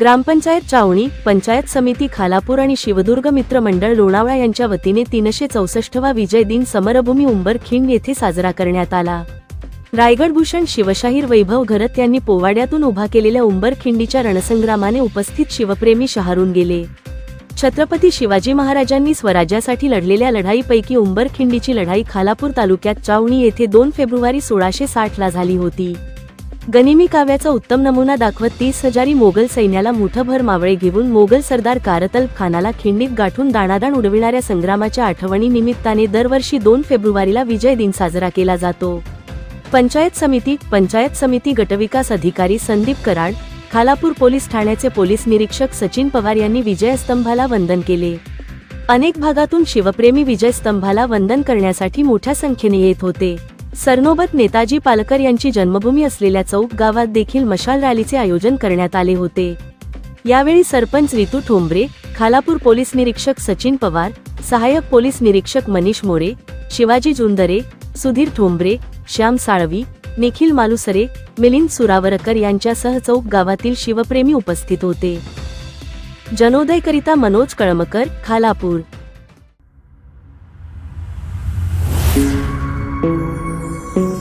ग्रामपंचायत चावणी पंचायत समिती खालापूर आणि शिवदुर्ग मित्र मंडळ लोणावळा यांच्या वतीने तीनशे चौसष्टवा विजय दिन समरभूमी उंबरखिंड येथे साजरा करण्यात आला. रायगड भूषण शिवशाहीर वैभव घरत यांनी पोवाड्यातून उभा केलेल्या उंबरखिंडीच्या रणसंग्रामाने उपस्थित शिवप्रेमी शहारून गेले. छत्रपती शिवाजी महाराजांनी स्वराज्यासाठी लढलेल्या लढाईपैकी उंबरखिंडीची लढाई खालापूर तालुक्यात चावणी येथे दोन फेब्रुवारी सोळाशे साठ ला झाली होती. गनिमी काव्याचा उत्तम नमुना दाखवत तीस हजारी मोगल सैन्याला मुठभर मावळे घेऊन मोगल सरदार कारतल खानाला खिंडीत गाठून दाणादाण उडविणाऱ्या संग्रामाच्या आठवणी निमित्ताने दरवर्षी दोन फेब्रुवारीला विजय दिन साजरा केला जातो. पंचायत समिती पंचायत समिती गटविकास अधिकारी संदीप कराड खालापूर पोलीस ठाण्याचे पोलीस निरीक्षक सचिन पवार यांनी विजयस्तंभाला वंदन केले. अनेक भागातून शिवप्रेमी विजयस्तंभाला वंदन करण्यासाठी मोठ्या संख्येने येत होते. सरनोबत नेताजी पालकर यांची जन्मभूमी असलेल्या चौक गावात देखील मशाल रॅलीचे आयोजन करण्यात आले होते. यावेळी सरपंच रितू ठोंबरे खालापूर पोलीस निरीक्षक सचिन पवार सहाय्यक पोलीस निरीक्षक मनीष मोरे शिवाजी जुंदरे सुधीर ठोंबरे श्याम साळवी निखिल मालुसरे मिलिंद सुरावरकर यांच्यासह चौक गावातील शिवप्रेमी उपस्थित होते. जनोदयकरिता मनोज कळमकर खालापूर. Música